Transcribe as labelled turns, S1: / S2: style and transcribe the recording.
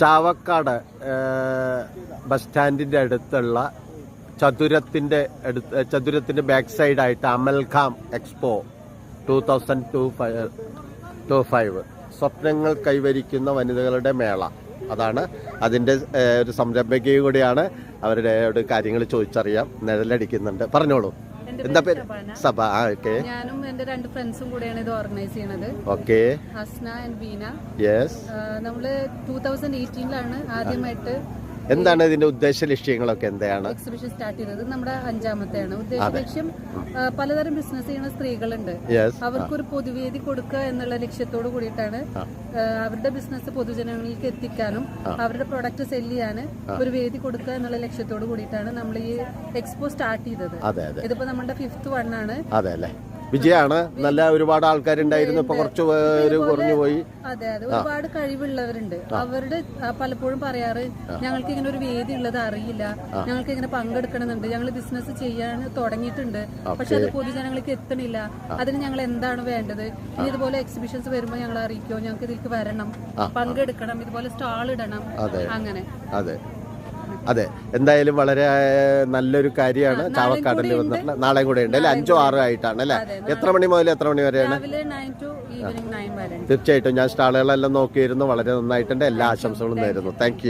S1: Chavakkad bus സ്റ്റാൻഡിന്റെ അടുത്തുള്ള ചതുരത്തിന്റെ അടുത്ത് ചതുരത്തിന്റെ ബാക്ക് സൈഡായിട്ട് അമൽഖാം expo two thousand two five two five. സ്വപ്നങ്ങൾ കൈവരിക്കുന്ന വനിതകളുടെ മേള. അതാണ് അതിന്റെ ഒരു സംരംഭകയും കൂടിയാണ് അവരുടെ കാര്യങ്ങൾ ചോദിച്ചറിയാം നിഴലടിക്കുന്നുണ്ട്. പറഞ്ഞോളൂ. എന്താ
S2: പേര്.
S1: സഭ ആ ഓക്കെ.
S2: ഞാനും എന്റെ രണ്ട് ഫ്രണ്ട്സും കൂടെയാണ് ഇത് ഓർഗനൈസ് ചെയ്യണത്.
S1: Okay.
S2: Hasna and Beena
S1: yes
S2: നമ്മൾ ടൂ തൗസൻഡ് എയ്റ്റീനിലാണ് ആദ്യമായിട്ട്
S1: എന്താണ് ഇതിന്റെ ഉദ്ദേശ ലക്ഷ്യങ്ങളൊക്കെ എന്താണ്?
S2: എക്സിബിഷൻ സ്റ്റാർട്ട് ചെയ്തത് നമ്മുടെ അഞ്ചാമത്തെയാണ്. ഉദ്ദേശ ലക്ഷ്യം പലതരം ബിസിനസ് ചെയ്യുന്ന സ്ത്രീകളുണ്ട്. അവർക്കൊരു പൊതുവേദി കൊടുക്കുക എന്നുള്ള ലക്ഷ്യത്തോട് കൂടിയിട്ടാണ് അവരുടെ ബിസിനസ് പൊതുജനങ്ങളിലേക്ക് എത്തിക്കാനും അവരുടെ പ്രൊഡക്റ്റ് സെൽ ചെയ്യാൻ ഒരു വേദി കൊടുക്കുക എന്നുള്ള ലക്ഷ്യത്തോട് കൂടിയിട്ടാണ് നമ്മൾ ഈ എക്സ്പോ സ്റ്റാർട്ട് ചെയ്തത്. ഇതിപ്പോ നമ്മുടെ ഫിഫ്ത്ത് വൺ ആണ്.
S1: വിജയാണ്. നല്ല ഒരുപാട് ആൾക്കാരുണ്ടായിരുന്നു. ഇപ്പൊ കുറച്ച് പേര് കുറഞ്ഞു പോയി.
S2: അതെ അതെ. ഒരുപാട് കഴിവുള്ളവരുണ്ട്. അവരുടെ പലപ്പോഴും പറയാറ് ഞങ്ങൾക്ക് ഇങ്ങനെ ഒരു വേദി ഉള്ളത് അറിയില്ല. ഞങ്ങൾക്ക് ഇങ്ങനെ പങ്കെടുക്കണമെന്നുണ്ട്. ഞങ്ങൾ ബിസിനസ് ചെയ്യാൻ തുടങ്ങിയിട്ടുണ്ട്. പക്ഷെ അത് പൊതുജനങ്ങൾക്ക് എത്തണില്ല. അതിന് ഞങ്ങൾ എന്താണ് വേണ്ടത്? ഇനി ഇതുപോലെ എക്സിബിഷൻസ് വരുമ്പോൾ ഞങ്ങൾ അറിയിക്കോ ഞങ്ങൾക്ക് ഇതിലേക്ക് വരണം. പങ്കെടുക്കണം. ഇതുപോലെ സ്റ്റാൾ ഇടണം. അങ്ങനെ.
S1: അതെ. അതെ. എന്തായാലും വളരെ നല്ലൊരു കാര്യമാണ് ചാവക്കാടിൽ വന്നിട്ട് നാളെ കൂടെ ഉണ്ട് അല്ലെ? അഞ്ചോ ആറോ ആയിട്ടാണ് അല്ലെ? എത്ര മണി മുതൽ എത്ര മണി വരെയാണ്? തീർച്ചയായിട്ടും. ഞാൻ സ്റ്റാളുകളെല്ലാം നോക്കിയിരുന്നു. വളരെ നന്നായിട്ടുണ്ട്. എല്ലാ ആശംസകളും നേരുന്നു. താങ്ക്